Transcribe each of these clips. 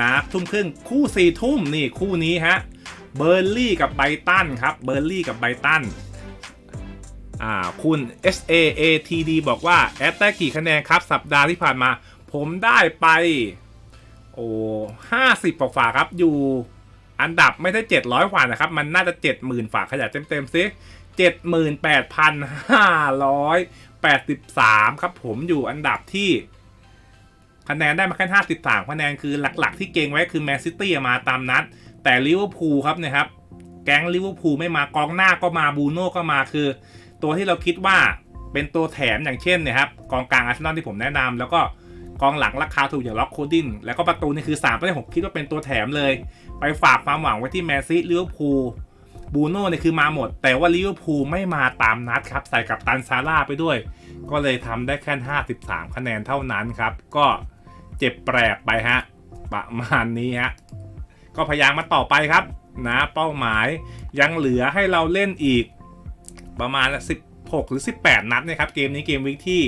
นะทุ่มครึ่งคู่สี่ทุ่มนี่คู่นี้ฮะเบอร์ลี่กับไบตันครับเบอร์ลี่กับไบตันอ่าคุณ S A A T D บอกว่า แอตได้กี่คะแนนครับ สัปดาห์ที่ผ่านมา ผมได้ไป โอ้ห้าสิบกว่าครับอยู่อันดับไม่ได้เจ็ดร้อยกว่านะครับ มันน่าจะเจ็ดหมื่นฝาขยะเต็มๆซิเจ็ดหมื่นแปดพันห้าร้อยแปดสิบสามครับผมอยู่อันดับที่ คะแนนได้มาแค่ห้าสิบสามคะแนนคือหลักๆ ที่เก่งไว้คือแมนซิตี้มาตามนัด แต่ลิเวอร์พูลครับเนะครับ แก๊งลิเวอร์พูลไม่มากองหน้าก็มาบูโน่ก็มาคือ ตัวที่เราคิดว่าเป็นตัวแถมอย่างเช่นเนะครับกองกลางอาร์เซนอลที่ผมแนะนำแล้วก็กองหลังราคาถูกอย่างล็อกโคดินแล้วก็ประตูนี่คือ3ประเด็นผมคิดว่าเป็นตัวแถมเลย ไปฝากความหวังไว้ที่แมนซีลิเวอร์พูลบูโน่เนี่ยคือมาหมด แต่ว่าลิเวอร์พูลไม่มาตามนัดครับ ใส่กับตันซาร่าไปด้วย ก็เลยทำได้แค่ 53 คะแนนเท่านั้นครับ ก็ เจ็บแปลกไปฮะ ประมาณนี้ฮะ ก็พยายามมาต่อไปครับ นะเป้าหมายยังเหลือให้เราเล่นอีก ประมาณ 16 หรือ 18 นัดนะครับ เกมนี้เกมวิกที่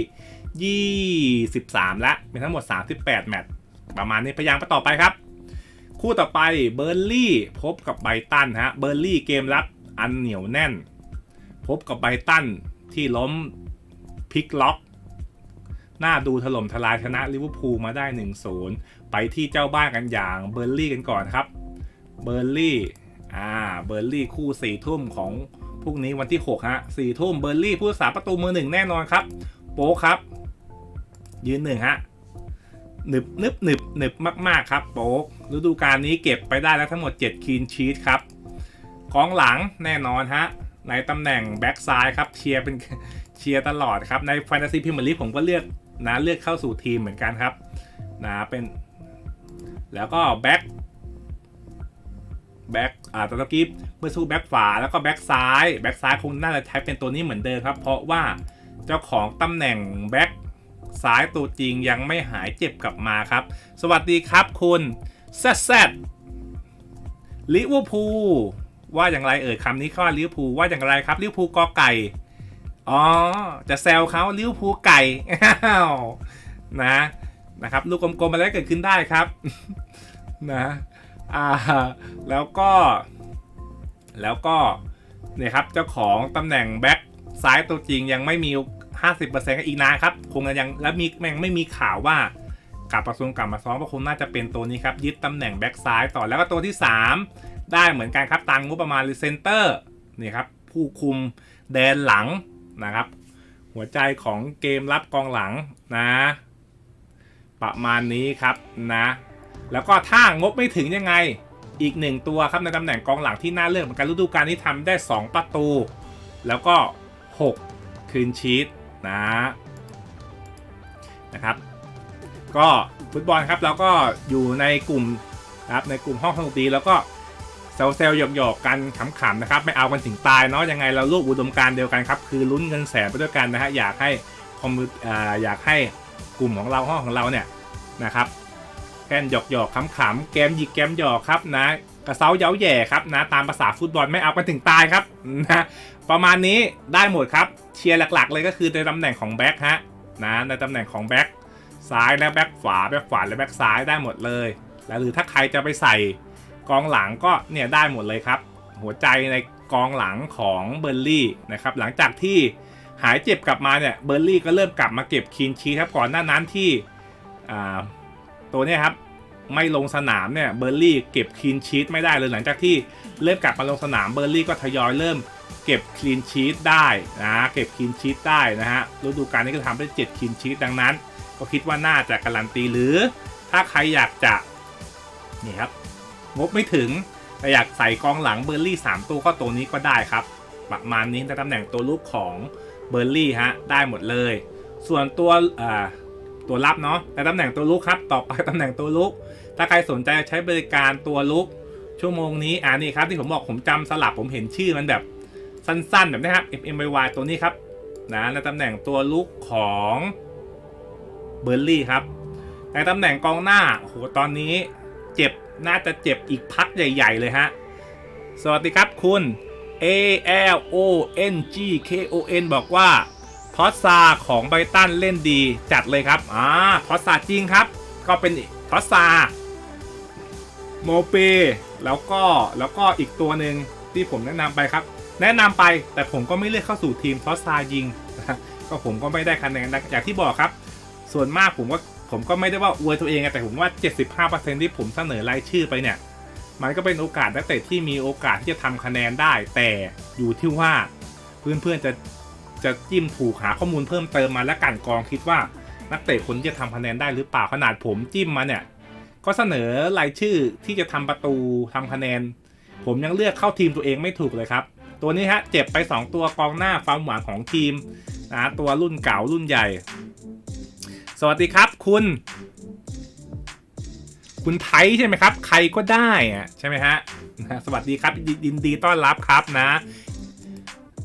23แล้วเป็นทั้งหมด 38 แมตช์ประมาณนี้พยายามมาต่อไปครับ คู่ต่อไปเบอร์ลี่พบกับไบตันฮะเบอร์ลี่เกมรับอันเหนียวแน่น พบกับไบตันที่ล้มพลิกล็อก หน้าดูถล่มทลายชนะลิเวอร์พูลมาได้ 1-0 ไปที่เจ้าบ้านกันอย่างเบอร์ลี่กันก่อนครับ เบอร์ลี่ อ่า เบอร์ลี่คู่สี่ทุ่มของพรุ่งนี้วันที่ 6 ฮะสี่ทุ่มเบอร์ลี่ผู้รักษาประตูมือหนึ่งแน่นอนครับ โป๊กครับ ยืนหนึ่งฮะหนึบนึบหนึบหนึบมากๆครับ โป๊กฤดูกาลนี้เก็บไปได้แล้วทั้งหมด 7คีนชีตครับกองหลังแน่นอนฮะ ในตำแหน่งแบ็กซ้ายครับเชียร์เป็นเชียร์ตลอดครับ ในแฟนตาซีพิมพ์ลีกผมก็เลือก นะเลือกเข้าสู่ทีมเหมือนกันครับนะเป็น แล้วก็แบ็กแบ็กอ่าตะกี้เมื่อสู้แบ็กขวาแล้วก็แบ็กซ้ายแบ็กซ้ายคงน่าจะใช้เป็นตัวนี้เหมือนเดิมครับ เพราะว่าเจ้าของตำแหน่งแบ็กซ้ายตัวจริงยังไม่หายเจ็บกลับมาครับ สวัสดีครับคุณแซดแซดลิเวอร์พูลว่าอย่างไรเอ่ยคำนี้ข้อลิเวอร์พูลว่าอย่างไรครับลิเวอร์พูลกอไก่ อ๋อ จะแซวเขาลิเวอร์พูไก่อ้าวนะนะครับ ลูกกลมๆอะไรเกิดขึ้นได้ครับนะอ่าแล้วก็แล้วก็เนี่ยครับเจ้าของตำแหน่งแบ็คซ้ายตัวจริงยังไม่มี 50%ก็อีกนานครับ คงยังแล้วมียังไม่มีข่าวว่ากลับประสงกลับมาซ้อมก็คงน่าจะเป็นตัวนี้ครับ ยึดตำแหน่งแบ็คซ้ายต่อแล้วก็ตัวที่ 3 ได้เหมือนกันครับตังงบประมาณหรีเซนเตอร์นี่ครับผู้คุมแดนหลัง นะครับ หัวใจของเกมรับกองหลังนะ ประมาณนี้ครับนะ แล้วก็ถ้างบไม่ถึงยังไงอีกหนึ่งตัวครับในตำแหน่งกองหลังที่น่าเลือกเหมือนกันฤดูกาลนี้ทำได้ 2 ประตู แล้วก็ 6 คืนชีตนะนะครับ ก็ฟุตบอลครับเราก็อยู่ในกลุ่มครับในกลุ่มห้องสนุกดีแล้วก็ เซลเซลหยอกๆกันขำๆนะครับไม่เอากันถึงตายเนาะยังไงเราร่วมอุดมการเดียวกันครับคือลุ้นเงินแสนไปด้วยกันนะฮะอยากให้คอมมูอ่าอยากให้กลุ่มของเราห้องของเราเนี่ยนะครับแกนหยอกหยอกขำๆแกมหยิกแกมหยอกครับนะกระเซ้าเย้าแย่ครับนะตามภาษาฟุตบอลไม่เอากันถึงตายครับนะประมาณนี้ได้หมดครับเชียร์หลักๆ เลยก็คือในตำแหน่งของแบ็คฮะนะในตำแหน่งของแบ็คซ้ายและแบ็คขวาแบ็คขวาและแบ็คซ้ายได้หมดเลย แล้วหรือถ้าใครจะไปใส่ กองหลังก็เนี่ยได้หมดเลยครับ หัวใจในกองหลังของเบอร์ลี่นะครับหลังจากที่หายเจ็บกลับมาเนี่ยเบอร์ลี่ก็เริ่มกลับมาเก็บคีนชีทครับก่อนหน้านั้นที่ตัวเนี้ยครับไม่ลงสนามเนี่ยเบอร์ลี่เก็บคลีนชีตไม่ได้เลยหลังจากที่เริ่มกลับมาลงสนามเบอร์ลี่ก็ทยอยเริ่มเก็บคลีนชีตได้นะเก็บคลีนชีตได้นะฮะฤดูกาลนี้ก็ทำได้7คลีนชีตดังนั้น ก็คิดว่าน่าจะการันตีหรือ ถ้าใครอยากจะนี่ครับ งบไม่ถึงแต่อยากใส่กองหลังเบอร์ลี่ 3 ตัวก็ตัวนี้ก็ได้ครับ ประมาณนี้ในตำแหน่งตัวลูกของเบอร์ลี่ฮะได้หมดเลย ส่วนตัวตัวรับเนาะแต่ตำแหน่งตัวลุกครับ ต่อไปตำแหน่งตัวลุก ถ้าใครสนใจใช้บริการตัวลุก ชั่วโมงนี้อ่านี่ครับที่ผมบอกผมจำสลับผมเห็นชื่อมันแบบสั้นๆแบบนี้ครับ MMY ตัวนี้ครับนะในตำแหน่งตัวลุกของเบอร์ลี่ครับในตำแหน่งกองหน้าโอ้โหตอนนี้เจ็บ น่าจะเจ็บอีกพักใหญ่ ๆ เลยฮะ สวัสดีครับคุณ A L O N G K O N บอกว่าทอสซาของไบตันเล่นดีจัดเลยครับ อ่าทอสซาจริงครับ ก็เป็นทอสซาโมเปแล้วก็แล้วก็อีกตัวหนึ่งที่ผมแนะนำไปครับ แนะนำไปแต่ผมก็ไม่เลือกเข้าสู่ทีมเพราะซายิง ก็ผมก็ไม่ได้คะแนนนะอย่างที่บอกครับ ส่วนมากผมก็ ผมก็ไม่ได้ว่าอวยตัวเองแต่ผมว่า 75%ที่ผมเสนอรายชื่อไปเนี่ย มันก็เป็นโอกาสนักเตะที่มีโอกาสที่จะทำคะแนนได้ แต่อยู่ที่ว่าเพื่อนๆจะจะจิ้มถูกหาข้อมูลเพิ่มเติมมาและกันกองคิดว่านักเตะคนที่จะทำคะแนนได้หรือเปล่าขนาดผมจิ้มมาเนี่ย ก็เสนอรายชื่อที่จะทำประตูทำคะแนน ผมยังเลือกเข้าทีมตัวเองไม่ถูกเลยครับ ตัวนี้ฮะเจ็บไป 2 ตัวกองหน้าความหวังของทีมนะตัวรุ่นเก่ารุ่นใหญ่ สวัสดีครับคุณ คุณไทยใช่ไหมครับ ใครก็ได้อะใช่ไหมฮะสวัสดีครับยินดีต้อนรับครับนะ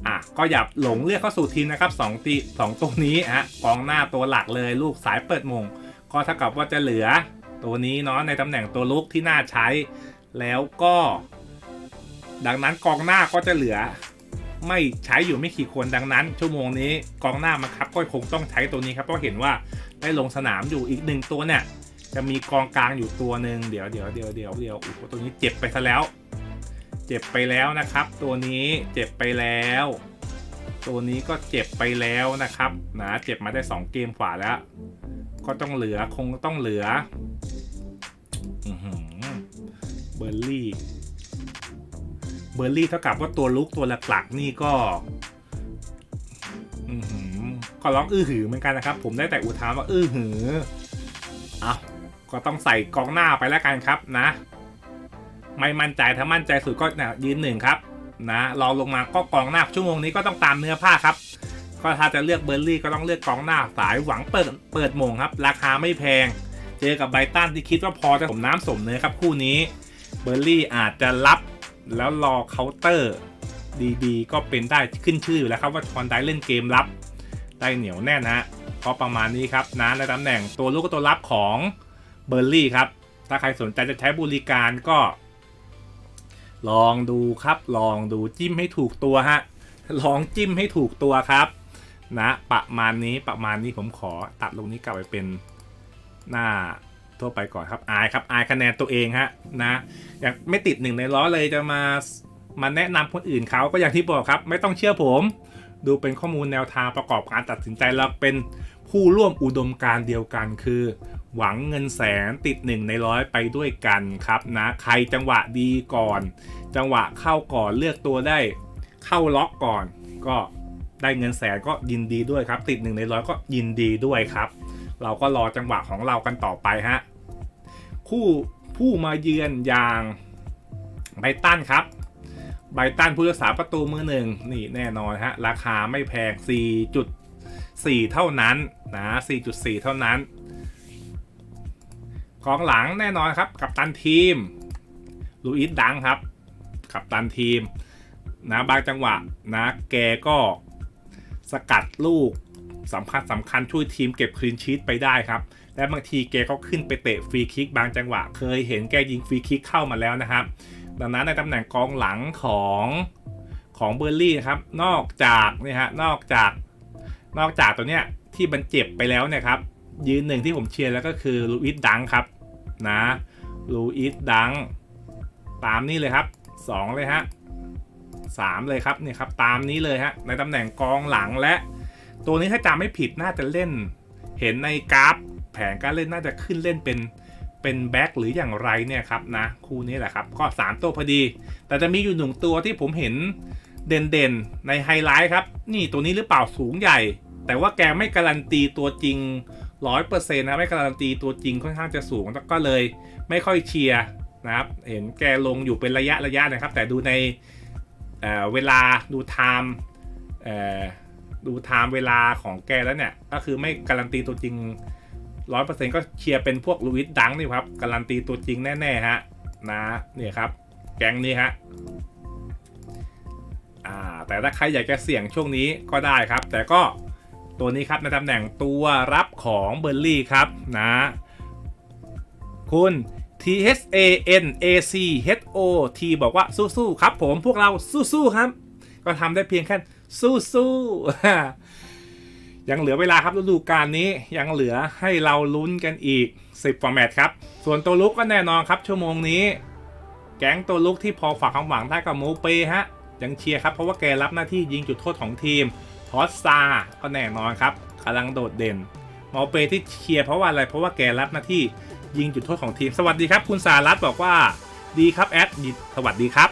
อะก็อย่าหลงเลือกเข้าสู่ทีมนะครับสองตีสองตัวนี้ฮะกองหน้าตัวหลักเลยลูกสายเปิดมง ก็เท่ากับว่าจะเหลือตัวนี้เนาะในตำแหน่งตัวลุกที่น่าใช้ แล้วก็ ดังนั้นกองหน้าก็จะเหลือ ไม่ใช้อยู่ไม่กี่คนดังนั้น ชั่วโมงนี้กองหน้ามันครับก็คงต้องใช้ตัวนี้ครับเพราะเห็นว่า ได้ลงสนามอยู่อีกหนึ่งตัวเนี่ย จะมีกองกลางอยู่ตัวหนึ่งเดี๋ยวเดี๋ยวเดี๋ยวเดี๋ยวเดี๋ยวโอ้โหตัวนี้เจ็บไปซะแล้ว เจ็บไปแล้วนะครับ ตัวนี้เจ็บไปแล้ว ตัวนี้ก็เจ็บไปแล้วนะครับนะเจ็บมาได้ 2 เกมกว่าแล้ว ก็ต้องเหลือคงต้องเหลืออเบอร์รี่ เบอร์รี่เท่ากับว่าตัวลุกตัวหลักๆนี่ก็ อื ก็ร้องอื้อหือเหมือนกันนะครับ ผมได้แต่อุทานว่าอื้อหือเอาก็ต้องใส่กองหน้าไปแล้วกันครับนะ ไม่มั่นใจถ้ามั่นใจสุดก็นะยืนหนึ่งครับนะรองลงมาก็กองหน้าชั่วโมงนี้ก็ต้องตามเนื้อผ้าครับ ก็ถ้าจะเลือกเบอร์รี่ก็ต้องเลือกกองหน้าสายหวังเปิดเปิดโมงครับ ราคาไม่แพง เจอกับไบตันที่คิดว่าพอจะสมน้ำสมเนื้อครับคู่นี้เบอร์รี่อาจจะรับแล้วรอเคาน์เตอร์ดีๆก็เป็นได้ขึ้นชื่ออยู่แล้วครับว่าชอนได้เล่นเกมรับ ได้เหนียวแน่นฮะเพราะประมาณนี้ครับนะในตำแหน่งตัวลูกกับตัวรับของเบอร์รี่ครับ ถ้าใครสนใจจะใช้บริการก็ ลองดูครับ ลองดูจิ้มให้ถูกตัวฮะ ลองจิ้มให้ถูกตัวครับ นะ ประมาณนี้ประมาณนี้ผมขอตัดลงนี้กลับไปเป็นหน้าทั่วไปก่อนครับอายครับอายคะแนนตัวเองฮะนะ อยากไม่ติดหนึ่งในร้อเลยจะมา มาแนะนำคนอื่นเขาก็อย่างที่บอกครับ ไม่ต้องเชื่อผม ดูเป็นข้อมูลแนวทางประกอบการตัดสินใจแล้วเป็นผู้ร่วมอุดมการเดียวกันคือ หวังเงินแสนติดหนึ่งในร้อยไปด้วยกันครับนะใครจังหวะดีก่อน จังหวะเข้าก่อนเลือกตัวได้ เข้าล็อกก่อน ก็ได้เงินแสนก็ยินดีด้วยครับ ติดหนึ่งในร้อยก็ยินดีด้วยครับ เราก็รอจังหวะของเรากันต่อไปฮะคู่ผู้มาเยือนอย่างไบตันครับ ไบตันผู้รักษาประตูมือหนึ่งนี่แน่นอนฮะ ราคาไม่แพง 4.4 เท่านั้นนะ 4.4 เท่านั้นกองหลังแน่นอนครับ กับตันทีมลูอิสดังครับขับตันทีม นะบางจังหวะนะแกก็สกัดลูกสำคัญสำคัญช่วยทีมเก็บคลีนชีตไปได้ครับ และบางทีแกก็ขึ้นไปเตะฟรีคิกบางจังหวะ เคยเห็นแกยิงฟรีคิกเข้ามาแล้วนะครับ ดังนั้นในตำแหน่งกองหลังของของเบอร์ลี่ครับ นอกจากนี่ฮะนอกจากนอกจากตัวเนี้ยที่มันเจ็บไปแล้วเนี่ยครับ ยืนหนึ่งที่ผมเชียร์แล้วก็คือลูอิสดังครับนะลูอิสดัง ตามนี้เลยครับ 2 เลยฮะ3เลยครับนี่ครับตามนี้เลยฮะในตำแหน่งกองหลังและ ตัวนี้ถ้าจำไม่ผิดน่าจะเล่น เห็นในกราฟ แผนการเล่นน่าจะขึ้นเล่นเป็น เป็นแบ็คหรืออย่างไรเนี่ยครับนะคู่นี้แหละครับ ก็ 3 ตัวพอดี แต่จะมีอยู่หนึ่งตัวที่ผมเห็นเด่นๆในไฮไลท์ครับ นี่ตัวนี้หรือเปล่าสูงใหญ่ แต่ว่าแกไม่การันตีตัวจริงร้อยเปอร์เซ็นต์นะไม่การันตีตัวจริงค่อนข้างจะสูงก็เลยไม่ค่อยเชียร์นะครับเห็นแกลงอยู่เป็นระยะระยะนะครับ แต่ดูในเเวลาดูไทม์ดูไทม์เวลาของแกแล้วเนี่ยก็คือไม่การันตีตัวจริง ร้อยเปอร์เซ็นต์ก็เชียร์เป็นพวกลูอิสดังนี่ครับ การันตีตัวจริงแน่ๆฮะนะเนี่ยครับ แก๊งนี้ฮะอ่าแต่ถ้าใครอยากจะเสี่ยงช่วงนี้ก็ได้ครับ แต่ก็ตัวนี้ครับในตำแหน่งตัวรับของเบอร์ลี่ครับนะคุณ T H A N A C H O T บอกว่าสู้ๆครับผมพวกเราสู้ๆครับ ก็ทำได้เพียงแค่สู้ๆ ยังเหลือเวลาครับฤดูกาลนี้ยังเหลือให้เราลุ้นกันอีก 10ฟอร์แมตครับ ส่วนตัวลุกก็แน่นอนครับ ชั่วโมงนี้ แก๊งตัวลุกที่พอฝากความหวังได้กับโมเปฮะยังเชียร์ครับเพราะว่าแกรับหน้าที่ยิงจุดโทษของทีมทอสซาก็แน่นอนครับกำลังโดดเด่นโมเปที่เชียร์เพราะว่าอะไรเพราะว่าแกรับหน้าที่ยิงจุดโทษของทีม สวัสดีครับ คุณสารัตบอกว่าดีครับแอดสวัสดีครับ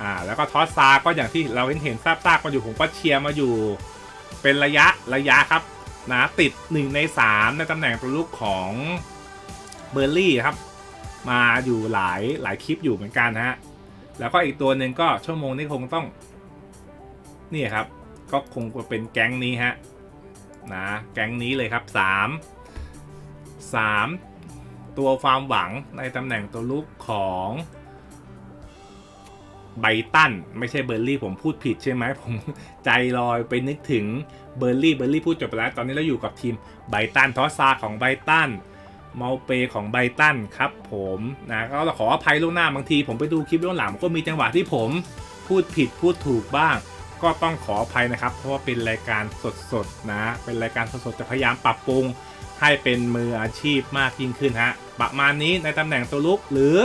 อ่าแล้วก็ทอสซาก็อย่างที่เราเห็นเห็นทราบๆกันอยู่ผมก็เชียร์มาอยู่ เป็นระยะระยะครับนะติด 1 ใน 3 ในตำแหน่งตัวลูกของเบอร์รี่ครับ มาอยู่หลายหลายคลิปอยู่เหมือนกันฮะ แล้วก็อีกตัวหนึ่งก็ชั่วโมงนี้คงต้อง นี่ครับ ก็คงจะเป็นแก๊งนี้ฮะนะแก๊งนี้เลยครับ 3 3 ตัวความหวังในตำแหน่งตัวลูกของ ไบตันไม่ใช่เบอร์รี่ผมพูดผิดใช่ไหมผมใจลอยไปนึกถึงเบอร์รี่เบอร์รี่พูดจบไปแล้วตอนนี้เราอยู่กับทีมไบตันทอสซาของไบตันเมาเปของไบตันครับผมนะก็เราขออภัยล่วงหน้าบางที ผมไปดูคลิปย้อนหลังก็มีจังหวะที่ผมพูดผิดพูดถูกบ้าง ก็ต้องขออภัยนะครับ เพราะว่าเป็นรายการสดๆนะ เป็นรายการสดๆจะพยายามปรับปรุง ให้เป็นมืออาชีพมากยิ่งขึ้นฮะประมาณนี้ในตำแหน่งตัวลุกหรือ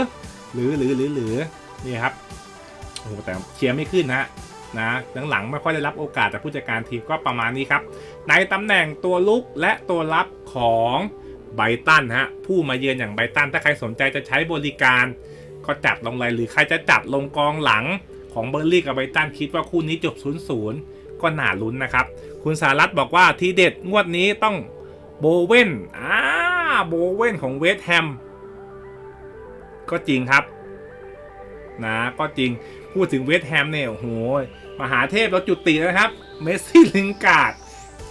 หรือหรือหรือหรือนี่ครับ โอ้แต่เชียร์ไม่ขึ้นฮะนะหลังๆไม่ค่อยได้รับโอกาสแต่ผู้จัดการทีมก็ประมาณนี้ครับ ในตำแหน่งตัวลุกและตัวรับของไบตันฮะผู้มาเยือนอย่างไบตันถ้าใครสนใจจะใช้บริการก็จัดลงเลยหรือใครจะจัดลงกองหลังของเบอร์ลี่กับไบตันคิดว่าคู่นี้จบ 0-0 ก็หน่าลุ้นนะครับ คุณสารัตบอกว่าทีเด็ดงวดนี้ต้องโบเว่นอ่าโบเว่นของเวสต์แฮมก็จริงครับนะก็จริง พูดถึงเวสแฮมเนี่ยโอ้โหมหาเทพเราจุตินะครับ เมสซี่ลิงการ์ด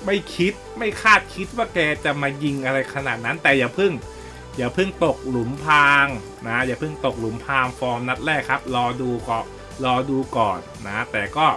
ไม่คิดไม่คาดคิดว่าแกจะมายิงอะไรขนาดนั้นแต่อย่าเพึ่ง อย่าเพึ่งตกหลุมพรางนะอย่าเพึ่งตกหลุมพรางฟอร์มนัดแรกครับ รอดูก่อนรอดูก่อนนะ แต่ก็